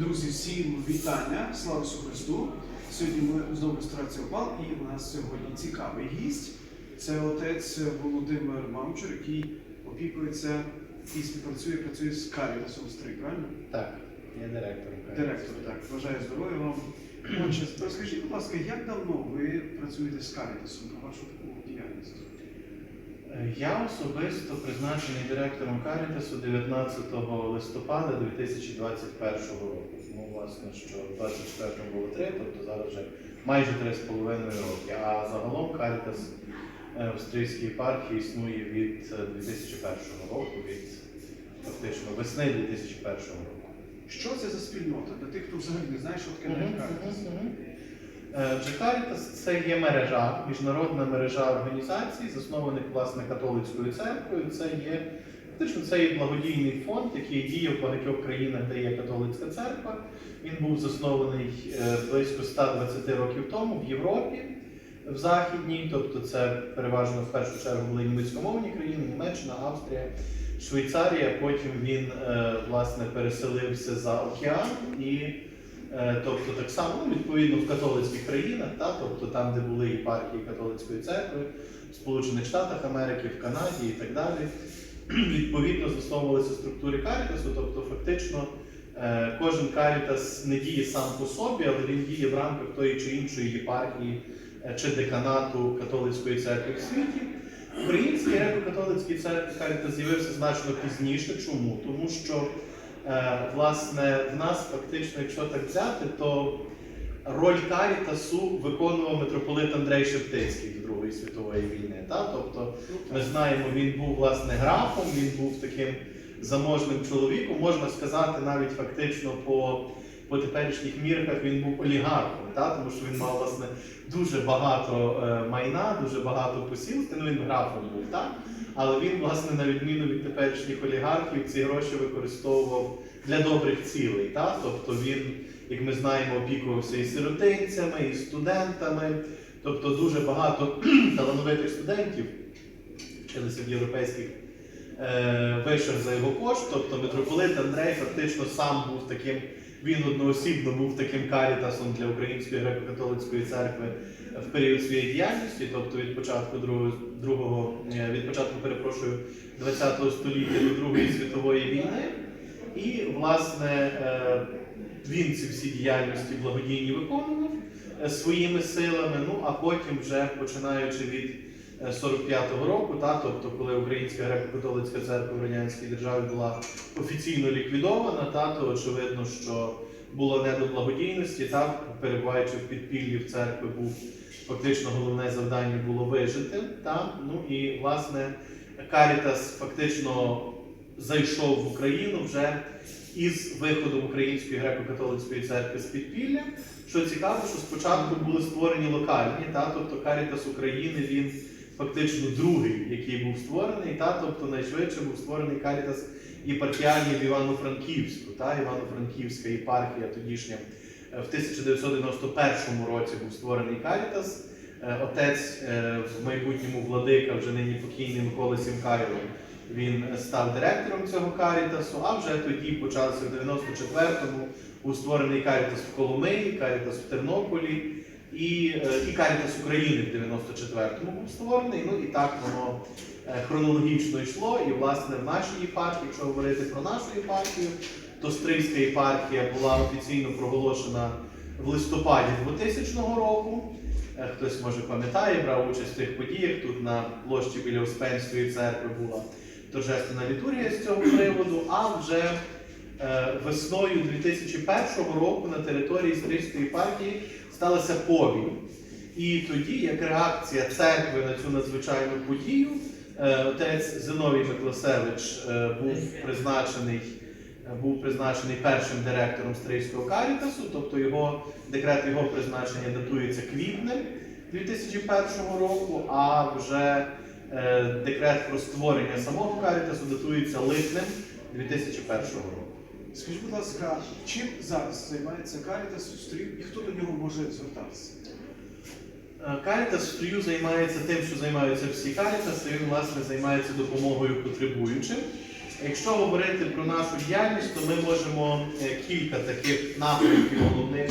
Друзі, всім вітання! Слава Ісусу Христу! Сьогодні ми знову реєстрація ОПАЛ і у нас сьогодні цікавий гість. Це отець Володимир Мамчур, який опікується і співпрацює, працює з Карітасом Стрий, правильно? Так, я директор. Директор, так. Бажаю здоров'я вам. Отже, розкажіть, будь ласка, як давно ви працюєте з Карітасом на вашу таку діяльність? Е, Я особисто призначений директором Карітасу 19 листопада 2021 року. Ну, власне, що в 24-му було 3, тобто зараз вже майже 3,5 роки. А загалом Карітас е, в Стрийській єпархії існує від е, 2001 року, від фактично весни 2001 року. Що це за спільнота для тих, хто взагалі не знає, що таке Карітас? Е, Джекарітас це є мережа, міжнародна мережа організацій, заснованих власне католицькою церквою. Це є фактично це є благодійний фонд, який діє в багатьох країнах, де є католицька церква. Він був заснований е, близько 120 років тому в Європі, в Західній, тобто це переважно в першу чергу були німецькомовні країни, Німеччина, Австрія, Швейцарія. Потім він е, власне переселився за океан і. Е, Тобто так само, ну, відповідно, в католицьких країнах, та, тобто там, де були єпархії католицької церкви, в Сполучених Штатах Америки, в Канаді і так далі, відповідно засновувалися структури карітасу, тобто фактично е, кожен карітас не діє сам по собі, але він діє в рамках тої чи іншої єпархії е, чи деканату католицької церкви в світі. Український греко-католицький церкві карітас з'явився значно пізніше. Чому? Тому що Власне, в нас фактично, якщо так взяти, то роль Карітасу виконував митрополит Андрей Шептицький до Другої світової війни. Та? Тобто, ми знаємо, він був власне графом, він був таким заможним чоловіком, можна сказати, навіть фактично по, по теперішніх мірках він був олігархом, та? тому що він мав власне дуже багато е, майна, дуже багато посілств, ну він графом був. так? Але він, власне, на відміну від теперішніх олігархів, ці гроші використовував для добрих цілей. Та? Тобто він, як ми знаємо, опікувався і сиротинцями, і студентами. Тобто дуже багато талановитих студентів вчилися в європейських е, вишах за його кошт. Тобто митрополит Андрей фактично сам був таким, він одноосібно був таким карітасом для Української греко-католицької церкви в період своєї діяльності, тобто від початку другого, другого е, від початку, перепрошую, ХХ століття до Другої світової війни. І, власне, е, він ці всі діяльності благодійні виконував е, своїми силами. Ну а потім, вже починаючи від 45-го року, та, тобто, коли Українська греко-католицька церква в радянській державі була офіційно ліквідована, та, то очевидно, що було не до благодійності, та, перебуваючи в підпіллі в церкві, був фактично головне завдання було вижити. Та, ну і власне Карітас фактично зайшов в Україну вже із виходом Української греко-католицької церкви з підпілля. Що цікаво, що спочатку були створені локальні, та, тобто Карітас України він фактично другий, який був створений, та, тобто найшвидше був створений Карітас єпархіальний в Івано-Франківську. Та, Івано-Франківська єпархія тодішня е, в 1991 році був створений Карітас. Е, Отець е, в майбутньому владика, вже нині покійний Микола Сімкайло, він став директором цього карітасу, а вже тоді почався в 94-му був створений карітас в Коломиї, карітас в Тернополі і, е, і карітас України в 94-му був створений. Ну і так воно е, хронологічно йшло. І власне в нашій єпархії, якщо говорити про нашу єпархію, то Стрийська єпархія була офіційно проголошена в листопаді 2000 року. Е, Хтось може пам'ятає, брав участь в тих подіях. Тут на площі біля Успенської церкви була торжественна літургія з цього приводу, а вже весною 2001 року на території Стрийської партії сталася повінь. І тоді, як реакція церкви на цю надзвичайну подію, е, отець Зиновій Микласевич е, був призначений. е, Був призначений першим директором Стрийського карітасу, тобто його декрет його призначення датується квітнем 2001 року, а вже Декрет про створення самого карітасу датується липнем 2001 року. Скажіть, будь ласка, чим зараз займається Карітас у Стрів і хто до нього може звертатися? Карітас в строю займається тим, що займаються всі карітаси. Він власне займається допомогою потребуючим. Якщо говорити про нашу діяльність, то ми можемо е, кілька таких напрямків головних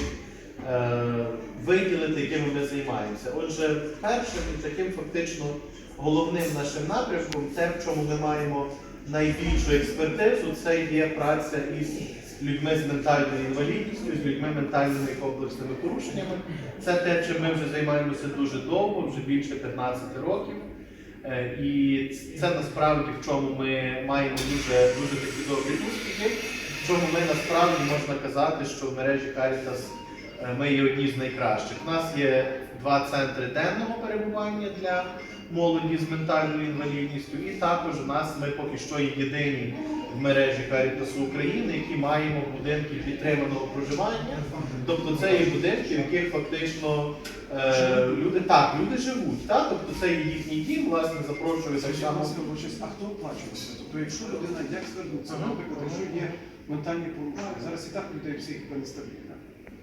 е, виділити, якими ми займаємося. Отже, першим і таким фактично головним нашим напрямком, те, в чому ми маємо найбільшу експертизу, це є праця із людьми з ментальною інвалідністю, з людьми ментальними і комплексними порушеннями. Це те, чим ми вже займаємося дуже довго, вже більше 15 років. Е, І це насправді в чому ми маємо дуже, дуже такі добрі успіхи, в чому ми насправді можна казати, що в мережі Caritas ми є одні з найкращих. У нас є два центри денного перебування для молоді з ментальною інвалідністю, і також у нас ми поки що є єдині в мережі Caritas України, які маємо будинки підтриманого проживання. Тобто це є будинки, в яких фактично е, люди так, люди живуть. Так? Тобто це є їхній дім, власне, щось, а хто оплачується? Тобто, якщо людина як звернутися, Ага. наприклад, якщо є ментальні порушення, зараз і так людей психіка нестабільна.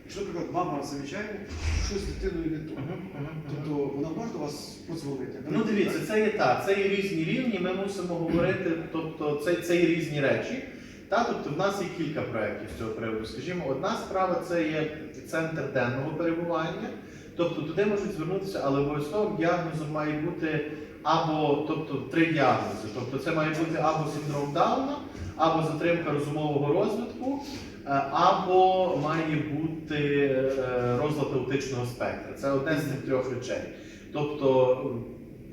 Якщо, наприклад, мама замічає, що щось з дитиною не то, тобто вона може до вас подзвонити? Ну дивіться, це є так, це є різні рівні, ми мусимо говорити, тобто це, це є різні речі. Та, тобто в нас є кілька проєктів з цього приводу. Скажімо, одна справа це є центр денного перебування. Тобто туди можуть звернутися, але обов'язково діагнозом має бути або тобто, три діагнози. Тобто це має бути або синдром Дауна, або затримка розумового розвитку, або має бути е, розлад аутичного спектра. Це одне з цих трьох речей. Тобто,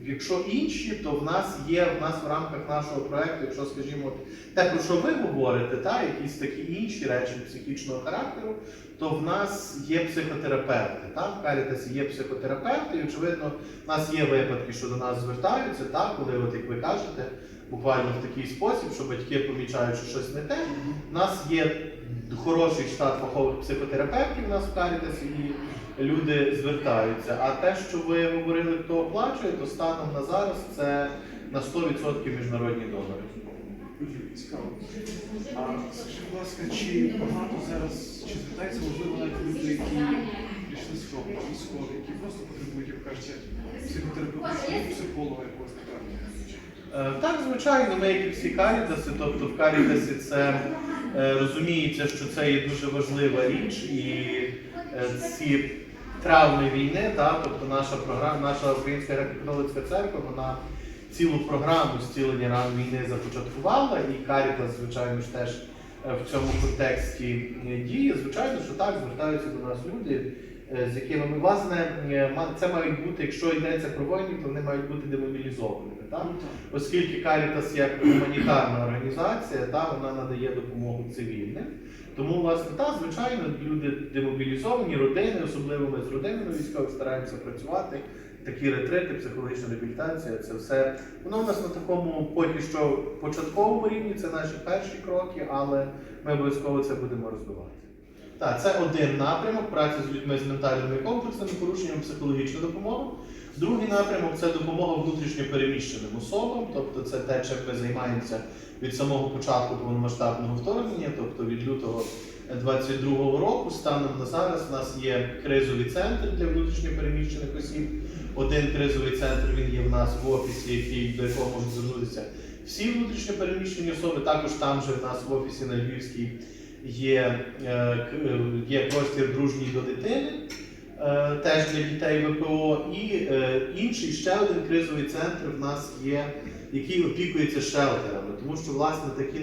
якщо інші, то в нас є в нас в рамках нашого проекту, якщо скажімо, те, про що ви говорите, та якісь такі інші речі психічного характеру, то в нас є психотерапевти. Та? В Карітасі є психотерапевти, і очевидно, в нас є випадки, що до нас звертаються, та? коли, от як ви кажете, буквально в такий спосіб, що батьки помічають, що щось не те. У нас є хороший штат фахових психотерапевтів у нас в Карітасі, і люди звертаються. А те, що ви говорили, хто оплачує, то станом на зараз це на 100% міжнародні донори. Цікаво. А скажіть, будь ласка, чи багато зараз, чи звертаються, можливо, навіть люди, які прийшли з фронту, військові, які просто потребують, як кажуть, психотерапевта, психолога Так, звичайно, ми і всі карітаси, тобто в карітасі це е, розуміється, що це є дуже важлива річ, і е, ці травми війни, та, тобто наша програма, наша Українська греко-католицька церква, вона цілу програму зцілення ран війни започаткувала, і Карітас, звичайно ж, теж е, в цьому контексті е, діє. Звичайно, що так звертаються до нас люди, е, з якими ми власне е, це мають бути, якщо йдеться про воїнів, то вони мають бути демобілізованими. Так? Ну. Оскільки Caritas як гуманітарна організація, та вона надає допомогу цивільним. Тому, власне, та, звичайно, люди демобілізовані, родини, особливо ми з родинами військових стараємося працювати. Такі ретрити, психологічна реабілітація, це все. Воно у нас на такому поки що початковому рівні, це наші перші кроки, але ми обов'язково це будемо розвивати. Так, це один напрямок праці з людьми з ментальними комплексними порушеннями, психологічна допомога. Другий напрямок це допомога внутрішньо переміщеним особам, тобто це те, чим ми займаємося від самого початку повномасштабного вторгнення, тобто від лютого 22-го року. Станом на зараз у нас є кризовий центр для внутрішньо переміщених осіб. Один кризовий центр він є в нас в офісі, який до якого можуть звернутися всі внутрішньо переміщені особи. Також там же в нас в офісі на Львівській є, е, е, є простір дружній до дитини. е, Теж для дітей ВПО, і інший ще один кризовий центр в нас є, який опікується шелтерами, тому що власне такі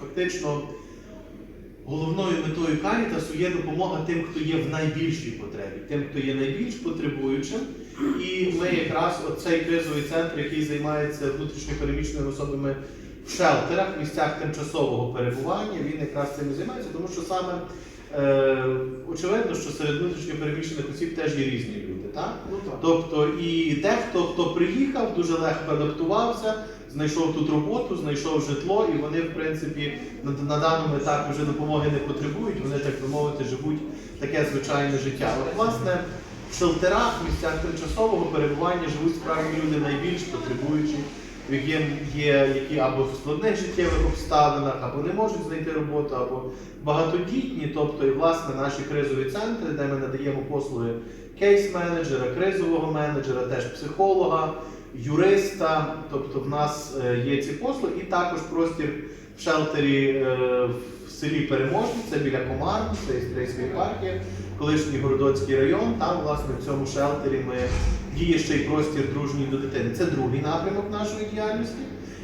фактично головною метою Карітасу є допомога тим, хто є в найбільшій потребі, тим, хто є найбільш потребуючим. І ми якраз оцей кризовий центр, який займається внутрішньо переміщеними особами шелтерах, місцях тимчасового перебування, він якраз цим і займається, тому що саме е, очевидно, що серед внутрішньо переміщених осіб теж є різні люди. Так? Ну так. Тобто і дехто, хто приїхав, дуже легко адаптувався, знайшов тут роботу, знайшов житло, і вони, в принципі, на, на даному етапі вже допомоги не потребують, вони, так би мовити, живуть таке звичайне життя. От, власне, в шелтерах, місцях тимчасового перебування живуть справді люди найбільш потребуючі, в яким є які або в складних життєвих обставинах, або не можуть знайти роботу, або багатодітні, тобто і власне наші кризові центри, де ми надаємо послуги кейс-менеджера, кризового менеджера, теж психолога, юриста. Тобто в нас е, є ці послуги, і також простір в шелтері е, в селі Переможні, це біля Комарни, це Істрийська єпархія, колишній Городоцький район. Там, власне, в цьому шелтері ми діє ще й простір дружній до дитини. Це другий напрямок нашої діяльності.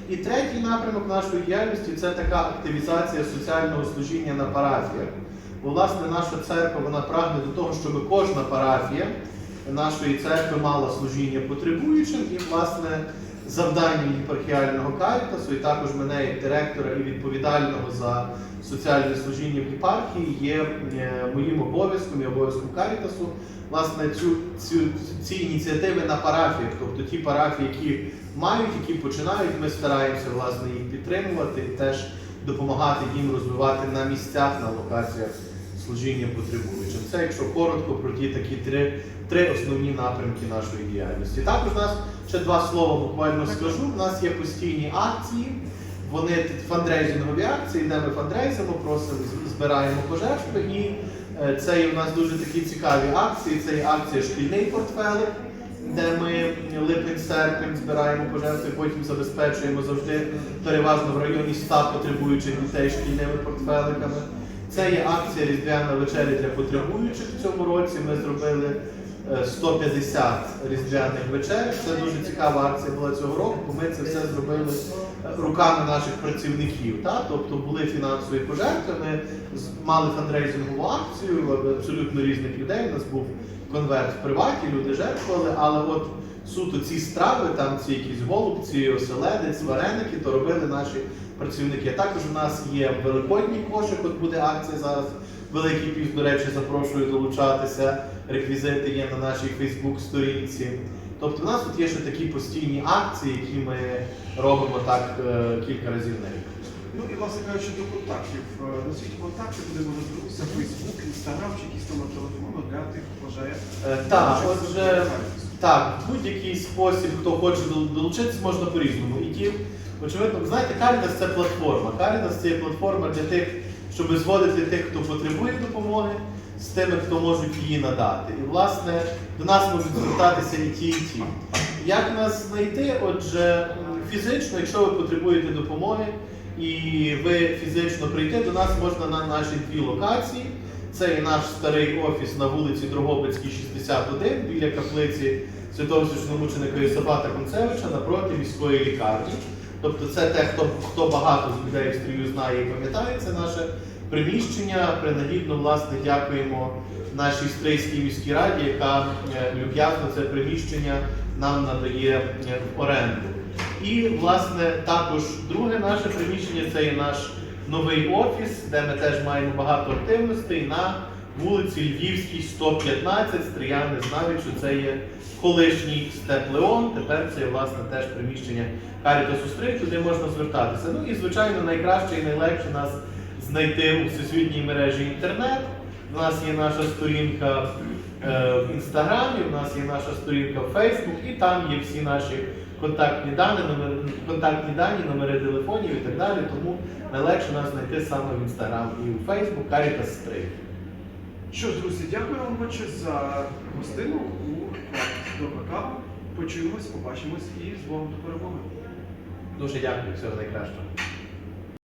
І третій напрямок нашої діяльності це така активізація соціального служіння на парафіях. Бо, власне, наша церква вона прагне до того, щоб кожна парафія нашої церкви мала служіння потребуючим, і, власне, завданням єпархіального карітасу, і також мене як директора і відповідального за соціальне служіння в єпархії є е, моїм обов'язком і обов'язком карітасу, власне, цю, цю, ці ініціативи на парафіях, тобто ті парафії, які мають, які починають, ми стараємося власне їх підтримувати і теж допомагати їм розвивати на місцях, на локаціях служіння потребуючим. Це якщо коротко про ті такі три, три основні напрямки нашої діяльності. Також у нас ще два слова буквально скажу. У нас є постійні акції. Вони фандрейзингові акції, де ми фандрейзимо, просимо збираємо пожертви. І е, це є у нас дуже такі цікаві акції. Це є акція шкільний портфелик, де ми липень-серпень збираємо пожертви, потім забезпечуємо завжди переважно в районі 100 потребуючих дітей шкільними портфеликами. Це є акція Різдвяна вечеря для потребуючих. В цьому році ми зробили е, 150 різдвяних вечер. Це дуже цікава акція була цього року, ми це все зробили е, руками наших працівників. Та? Тобто були фінансові пожертви. Ми мали фандрейзингову акцію абсолютно різних людей. У нас був конверт в приваті, люди жертвували, але от суто ці страви, там ці якісь голубці, оселедець, вареники, то робили наші працівники. Також у нас є великодній кошик, от буде акція зараз. Великий піс, до речі, запрошую долучатися. Реквізити є на нашій Фейсбук-сторінці. Тобто, у нас тут є ще такі постійні акції, які ми робимо так е, кілька разів на рік. Ну і власне кажучи, до контактів. Е, Назвіть контакти, куди можна звернутися, Фейсбук, Інстаграм чи якийсь номер телефону для тих, хто бажає. Е, Так, отже. Так, будь-який спосіб, хто хоче дол- долучитись, можна по-різному. І ті, очевидно, ви знаєте, Caritas – це платформа. Caritas – це є платформа для тих, щоб зводити тих, хто потребує допомоги, з тими, хто можуть її надати. І, власне, до нас можуть звертатися і ті, і ті. Як нас знайти? Отже, фізично, якщо ви потребуєте допомоги і ви фізично прийти, до нас можна на наші дві локації. Це і наш старий офіс на вулиці Дрогобицькій, 61, біля каплиці святого священомученика Єсафата Концевича напроти міської лікарні. Тобто це те, хто, хто багато з людей в стрію знає і пам'ятає, це наше приміщення. Принагідно, власне, дякуємо нашій стрийській міській раді, яка е, люб'язно це приміщення нам надає е, в оренду. І, власне, також друге наше приміщення це є наш новий офіс, де ми теж маємо багато активностей на вулиці Львівській, 115. Стріяни знають, що це є колишній степлеон. Тепер це власне теж приміщення Карітасу Стрий, туди можна звертатися. Ну і звичайно, найкраще і найлегше нас знайти у всесвітній мережі інтернет. У нас є наша сторінка е, в інстаграмі, у нас є наша сторінка в Фейсбук, і там є всі наші контактні дані, номери, контактні дані, номери телефонів і так далі. Тому найлегше нас знайти саме в інстаграм і у Фейсбук Caritas Стрий. Що ж, друзі, дякую вам бачу за гостину у Добра кава. Почуємось, побачимось і з Богом до перемоги. Дуже дякую, всього найкращого.